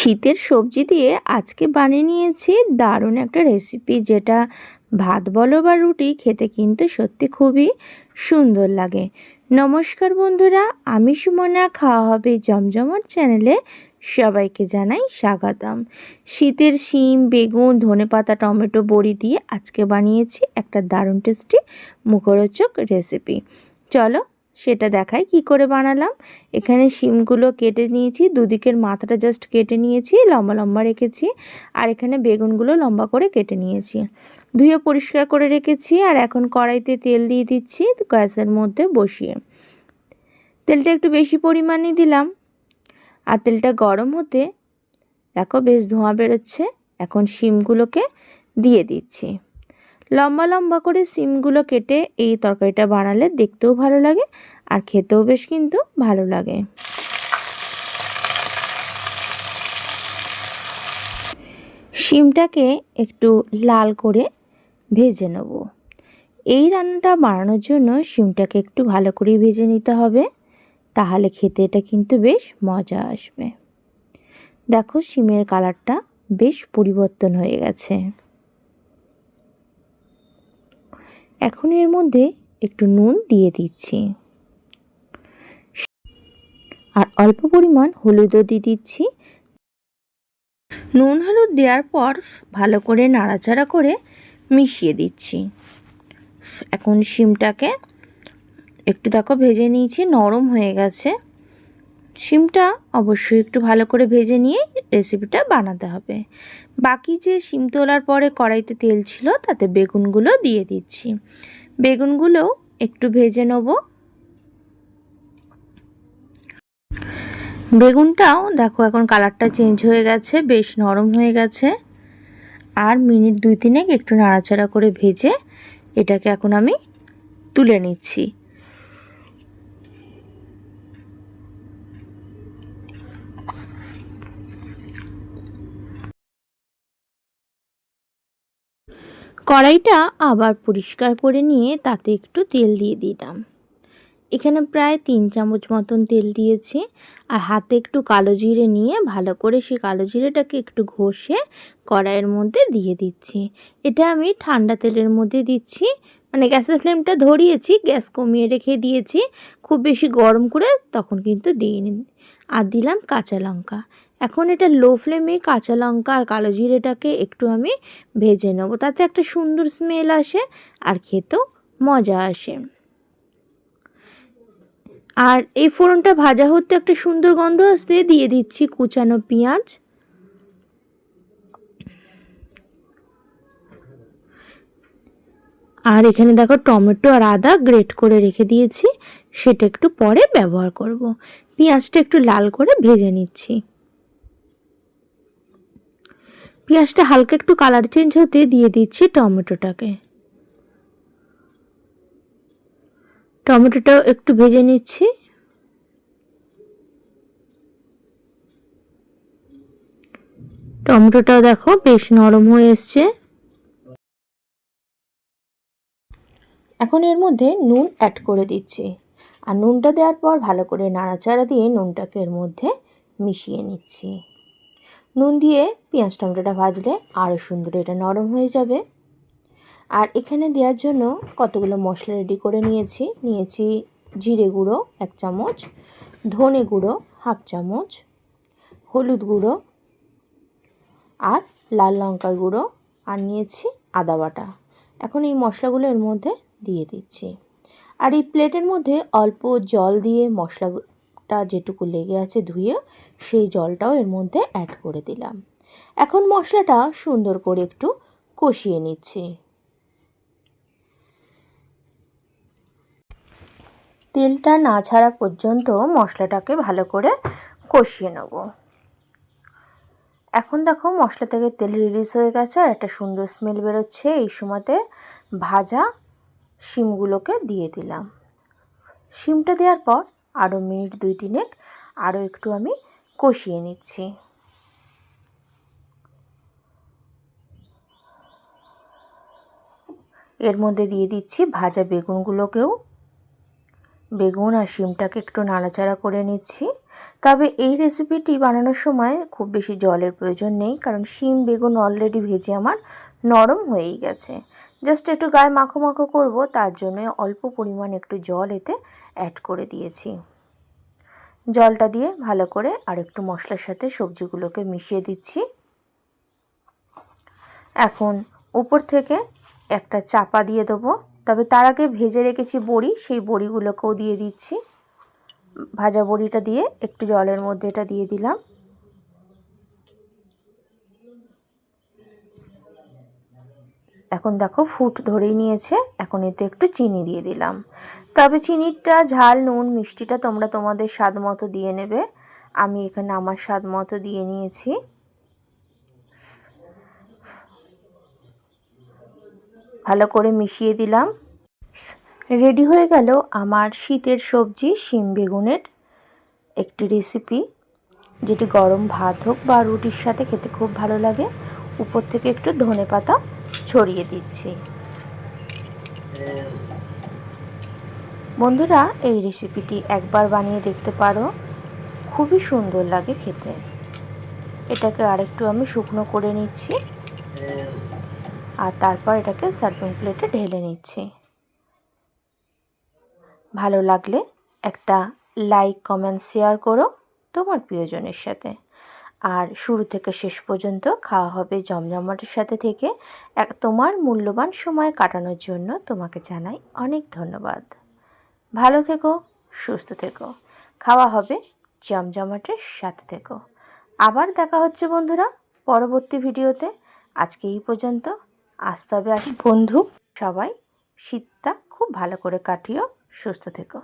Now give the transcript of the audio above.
শীতের সবজি দিয়ে আজকে বানিয়ে নিয়েছি দারুণ একটা রেসিপি যেটা ভাত বলো বা রুটি খেতে কিন্তু সত্যি খুবই সুন্দর লাগে। নমস্কার বন্ধুরা, আমি সুমনা, খাওয়া হবে জমজমার চ্যানেলে সবাইকে জানাই স্বাগতম। শীতের শিম, বেগুন ধনেপাতা টমেটো, বড়ি দিয়ে আজকে বানিয়েছি একটা দারুণ টেস্টি মুখরোচক রেসিপি চলো সেটা দেখাই কি করে বানালাম। এখানে শিমগুলো কেটে নিয়েছি, দুদিকের মাথাটা জাস্ট কেটে নিয়েছি, লম্বা লম্বা রেখেছি, আর এখানে বেগুনগুলো লম্বা করে কেটে নিয়েছি। ধুয়ে পরিষ্কার করে রেখেছি, আর এখন কড়াইতে তেল দিয়ে দিচ্ছি গ্যাসের মধ্যে বসিয়ে। তেলটা একটু বেশি পরিমাণে দিলাম। আর তেলটা গরম হতে দেখো বেশ ধোঁয়া বেরোচ্ছে, এখন শিমগুলোকে দিয়ে দিচ্ছি। লম্বা লম্বা করে সিমগুলো কেটে এই তরকারিটা বানালে দেখতেও ভালো লাগে আর খেতেও বেশ কিন্তু ভালো লাগে। শিমটাকে একটু লাল করে ভেজে নেব। এই রান্নাটা বানানোর জন্য শিমটাকে একটু ভালো করে ভেজে নিতে হবে, তাহলে খেতে এটা কিন্তু বেশ মজা আসবে। দেখো, শিমের কালারটা বেশ পরিবর্তন হয়ে গেছে। এখন এর মধ্যে একটু নুন দিয়ে দিচ্ছি। আর অল্প পরিমাণ হলুদও দিয়ে দিচ্ছি। নুন হলুদ দেওয়ার পর ভালো করে নাড়াচাড়া করে মিশিয়ে দিচ্ছি। এখন শিমটাকে একটু দেখো ভেজে নিয়েছি, নরম হয়ে গেছে। শিমটা অবশ্যই একটু ভালো করে ভেজে নিয়ে রেসিপিটা বানাতে হবে। বাকি যে শিম তোলার পরে কড়াইতে তেল ছিল, তাতে বেগুনগুলো দিয়ে দিচ্ছি। বেগুনগুলো একটু ভেজে নেব। বেগুনটাও দেখো এখন কালারটা চেঞ্জ হয়ে গেছে, বেশ নরম হয়ে গেছে। আর মিনিট দুই তিনেক একটু নাড়াচাড়া করে ভেজে এটাকে এখন আমি তুলে নিচ্ছি। কড়াইটা আবার পরিষ্কার করে নিয়ে তাতে একটু তেল দিয়ে দিলাম। এখানে প্রায় তিন চামচ মতন তেল দিয়েছি আর হাতে একটু কালো জিরে নিয়ে ভালো করে সেই কালো জিরেটাকে একটু ঘষে কড়াইয়ের মধ্যে দিয়ে দিচ্ছি। এটা আমি ঠান্ডা তেলের মধ্যে দিচ্ছি। মানে গ্যাসের ফ্লেমটা ধরিয়েছি, গ্যাস কমিয়ে রেখে দিয়েছি। খুব বেশি গরম করে তখন কিন্তু দিইনি। আর দিলাম কাঁচা লঙ্কা। এখন এটা লো ফ্লেমে কাঁচা লঙ্কা আর কালো জিরেটাকে একটু আমি ভেজে নেব। তাতে একটা সুন্দর স্মেল আসে আর খেতেও মজা আসে। আর এই ফোড়নটা ভাজা হতে একটা সুন্দর গন্ধ আসতে দিয়ে দিচ্ছি কুচানো পেঁয়াজ। আর এখানে দেখো টমেটো আর আদা গ্রেট করে রেখে দিয়েছি, সেটা একটু পরে ব্যবহার করব। পেঁয়াজটা একটু লাল করে ভেজে নিচ্ছি। পেঁয়াজটা হালকা একটু কালার চেঞ্জ হতে দিয়ে দিচ্ছি টমেটোটাকে। টমেটোটাও একটু ভেজে নিচ্ছি। টমেটোটাও দেখো বেশ নরম হয়ে এসছে। এখন এর মধ্যে নুন অ্যাড করে দিচ্ছি। আর নুনটা দেওয়ার পর ভালো করে নাড়াচাড়া দিয়ে নুনটাকে এর মধ্যে মিশিয়ে নিচ্ছি। নুন দিয়ে পেঁয়াজ টমেটোটা ভাজলে আরও সুন্দর, এটা নরম হয়ে যাবে। আর এখানে দেওয়ার জন্য কতগুলো মশলা রেডি করে নিয়েছি। নিয়েছি জিরে গুঁড়ো এক চামচ, ধনে গুঁড়ো হাফ চামচ, হলুদ গুঁড়ো আর লাল লঙ্কার গুঁড়ো। আর নিয়েছি আদা বাটা। এখন এই মশলাগুলো এর মধ্যে দিয়ে দিচ্ছি। আর এই প্লেটের মধ্যে অল্প জল দিয়ে মশলাটা যেটুকু লেগে আছে ধুয়ে সেই জলটাও এর মধ্যে অ্যাড করে দিলাম। এখন মশলাটা সুন্দর করে একটু কষিয়ে নিচ্ছি। তেলটা না ছাড়া পর্যন্ত মশলাটাকে ভালো করে কষিয়ে নেব। এখন দেখো মশলা থেকে তেল রিলিজ হয়ে গেছে আর একটা সুন্দর স্মেল বেরোচ্ছে। এই সময়তে ভাজা শিমগুলোকে দিয়ে দিলাম। শিমটা দেওয়ার পর আরও মিনিট দুই তিনেক আরও একটু আমি কষিয়ে নিচ্ছি। এর মধ্যে দিয়ে দিচ্ছি ভাজা বেগুনগুলোকেও। বেগুন আর শিমটাকে একটু নাড়াচাড়া করে নিচ্ছি। তবে এই রেসিপিটি বানানোর সময় খুব বেশি জলের প্রয়োজন নেই, কারণ শিম, বেগুন অলরেডি ভেজে আমার নরম হয়েই গেছে। জাস্ট একটু গায়ে মাখো মাখো করব, তার জন্য অল্প পরিমাণ একটু জল এতে অ্যাড করে দিয়েছি। জলটা দিয়ে ভালো করে আর একটু মশলার সাথে সবজিগুলোকে মিশিয়ে দিচ্ছি। এখন উপর থেকে একটা চাপা দিয়ে দেবো। তবে তার আগে ভেজে রেখেছি বড়ি, সেই বড়িগুলোকেও দিয়ে দিচ্ছি। ভাজা বড়িটা দিয়ে একটু জলের মধ্যে এটা দিয়ে দিলাম। এখন দেখো ফুট ধরেই নিয়েছে, এখন এতে একটু চিনি দিয়ে দিলাম। তবে চিনিটা, ঝাল, নুন, মিষ্টিটা তোমরা তোমাদের স্বাদ মতো দিয়ে নেবে। আমি এখানে আমার স্বাদ মতো দিয়ে নিয়েছি। ভালো করে মিশিয়ে দিলাম। রেডি হয়ে গেল আমার শীতের সবজি, শিম বেগুনের একটি রেসিপি। যেটি গরম ভাত হোক বা রুটির সাথে খেতে খুব ভালো লাগে। উপর থেকে একটু ধনে পাতা ছড়িয়ে দিচ্ছি। বন্ধুরা, এই রেসিপিটি একবার বানিয়ে দেখতে পারো। খুবই সুন্দর লাগে খেতে। এটাকে আরেকটু আমি শুকনো করে নিচ্ছি। আর তারপর এটাকে সার্ভিং প্লেটে ঢেলে নিচ্ছি। ভালো লাগলে একটা লাইক কমেন্ট শেয়ার করো তোমার প্রিয়জনের সাথে। আর শুরু থেকে শেষ পর্যন্ত খাওয়া হবে জমজমাটের সাথে থেকে এক তোমার মূল্যবান সময় কাটানোর জন্য তোমাকে জানাই অনেক ধন্যবাদ। ভালো থেকো, সুস্থ থেকো। খাওয়া হবে জমজমাটের সাথে থেকো। আবার দেখা হচ্ছে বন্ধুরা পরবর্তী ভিডিওতে। আজকে এই পর্যন্ত। আসতে হবে আর বন্ধু, সবাই শীতটা খুব ভালো করে কাটিও, সুস্থ থেকো।